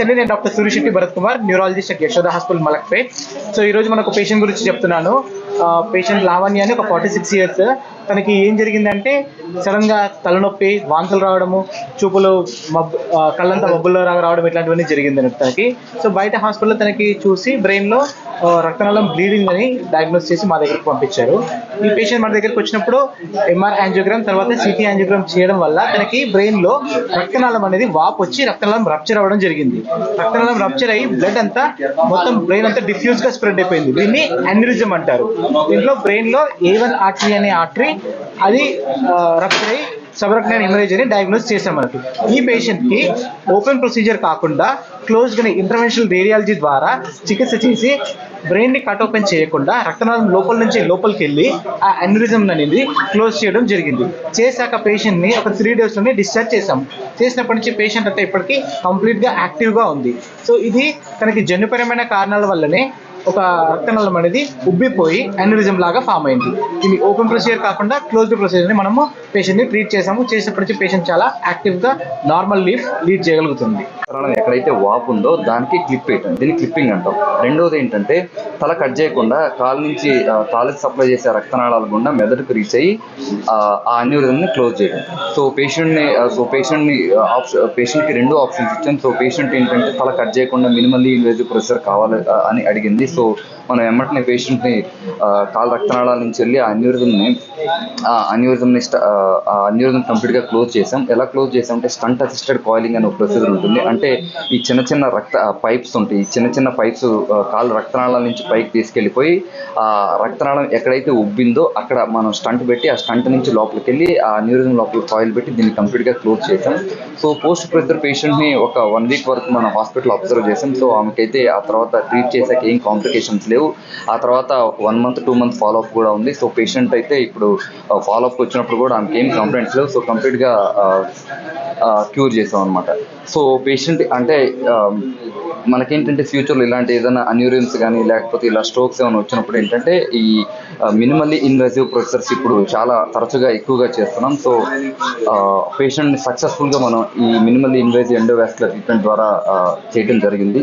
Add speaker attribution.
Speaker 1: నమస్తే అండి నేను doctor Suryashetty Bharat Kumar neurologist at Yashoda hospital Malakpet so ఈ రోజు మనకు పేషెంట్ గురించి చెప్తున్నాను. పేషెంట్ లావణ్య అని ఒక ఫార్టీ సిక్స్ ఇయర్స్ తనకి ఏం జరిగిందంటే సడన్గా తలనొప్పి వాంతులు రావడము చూపులు మబ్ కళ్ళంతా మబ్బుల్లో రావడం ఇట్లాంటివన్నీ జరిగింది తనకి. సో బయట హాస్పిటల్లో తనకి చూసి బ్రెయిన్లో రక్తనాళం బ్లీడింగ్ అని డయాగ్నోస్ చేసి మా దగ్గరకు పంపించారు. ఈ పేషెంట్ మన దగ్గరికి వచ్చినప్పుడు ఎంఆర్ యాంజియోగ్రామ్ తర్వాత సిటీ యాంజియోగ్రామ్ చేయడం వల్ల తనకి బ్రెయిన్లో రక్తనాళం అనేది వాపు వచ్చి రక్తనాళం రప్చర్ అవ్వడం జరిగింది. రక్తనాళం రప్చర్ అయ్యి బ్లడ్ అంతా మొత్తం బ్రెయిన్ అంతా డిఫ్యూజ్గా స్ప్రెడ్ అయిపోయింది. దీన్ని అన్యూరిజం అంటారు. దీంట్లో బ్రెయిన్లో ఏ వన్ ఆర్టరీ అనే ఆర్టరీ అది రప్చర్ అయ్యి సబరక్నైన్ ఇమరేజ్ అని డయాగ్నోస్ చేశాం మనకి. ఈ పేషెంట్కి ఓపెన్ ప్రొసీజర్ కాకుండా క్లోజ్గా ఇంటర్వెన్షనల్ రేడియాలజీ ద్వారా చికిత్స చేసి బ్రెయిన్ని కట్ ఓపెన్ చేయకుండా రక్తనాళం లోపల నుంచి లోపలికి వెళ్ళి ఆ అన్యూరిజం అనేది క్లోజ్ చేయడం జరిగింది. చేశాక పేషెంట్ని ఒక త్రీ డేస్లోనే డిశ్చార్జ్ చేశాం. చేసినప్పటి నుంచి పేషెంట్ అయితే ఇప్పటికీ కంప్లీట్గా యాక్టివ్గా ఉంది. సో ఇది తనకి జన్యుపరమైన కారణాల వల్లనే ఒక రక్తనాళం అనేది ఉబ్బిపోయి అన్యూరిజం లాగా ఫామ్ అయింది. ఇది ఓపెన్ ప్రొసీజర్ కాకుండా క్లోజ్డ్ ప్రొసీజర్ మనము పేషెంట్ని ట్రీట్ చేసాము చేసినప్పటి నుంచి పేషెంట్ చాలా యాక్టివ్గా నార్మల్ లీఫ్ లీడ్ చేయగలుగుతుంది.
Speaker 2: ఎక్కడైతే వాపు ఉందో దానికి క్లిప్ వేయటం. దీన్ని క్లిప్పింగ్ అంటాం. రెండోది ఏంటంటే తల కట్ చేయకుండా కాలు నుంచి కాలుకి సప్లై చేసే రక్తనాళాల గుండా మెదడుకు రీచ్ అయ్యి ఆ అన్యూరిజంని క్లోజ్ చేయడం సో పేషెంట్ని సో పేషెంట్ని ఆప్షన్ పేషెంట్కి రెండు ఆప్షన్స్ ఇచ్చాం సో పేషెంట్ ఏంటంటే తల కట్ చేయకుండా మినిమల్లీ ఇన్వేజివ్ ప్రొసెసర్ కావాలి అని అడిగింది. సో మనం ఎమ్మటిని పేషెంట్ని కాళ్ళ రక్తనాళాల నుంచి వెళ్ళి ఆ అన్యూరిజంని ఆ అన్యూరిజంని ఆ అన్యూరిజం కంప్లీట్గా క్లోజ్ చేసాం. ఎలా క్లోజ్ చేసాం అంటే స్టంట్ అసిస్టెడ్ కాయిలింగ్ అనే ఒక ప్రొసీజర్ ఉంటుంది. అంటే ఈ చిన్న చిన్న రక్త పైప్స్ ఉంటాయి. ఈ చిన్న చిన్న పైప్స్ కాళ్ళ రక్తనాళాల నుంచి పైకి తీసుకెళ్ళిపోయి ఆ రక్తనాళం ఎక్కడైతే ఉబ్బిందో అక్కడ మనం స్టంట్ పెట్టి ఆ స్టంట్ నుంచి లోపలికి వెళ్ళి ఆ అన్యూరిజం లోపల కాయిల్ పెట్టి దీన్ని కంప్లీట్గా క్లోజ్ చేసాం. సో పోస్ట్ ప్రెజర్ పేషెంట్ని ఒక వన్ వీక్ వరకు మనం హాస్పిటల్ అబ్జర్వ్ చేసాం. సో ఆమెకైతే ఆ తర్వాత ట్రీట్ చేసాక ఏం కాంప్లికేషన్స్ లేవు. ఆ తర్వాత one month two month follow up కూడా ఉంది. సో పేషెంట్ అయితే ఇప్పుడు ఫాలో అప్ వచ్చినప్పుడు కూడా ఆమెకి ఏం కంప్లైంట్స్ లేవు. సో కంప్లీట్గా క్యూర్ చేసాం అనమాట సో పేషెంట్ అంటే మనకేంటంటే ఫ్యూచర్లో ఇలాంటి ఏదైనా అన్యూరియన్స్ కానీ లేకపోతే ఇలా స్ట్రోక్స్ ఏమైనా వచ్చినప్పుడు ఏంటంటే ఈ మినిమల్లీ ఇన్వెసివ్ ప్రొసెసర్స్ ఇప్పుడు చాలా తరచుగా ఎక్కువగా చేస్తున్నాం. సో పేషెంట్ని సక్సెస్ఫుల్గా మనం ఈ మినిమల్లీ ఇన్వెసివ్ ఎండోవాస్కులర్ ట్రీట్మెంట్ ద్వారా చేయడం జరిగింది.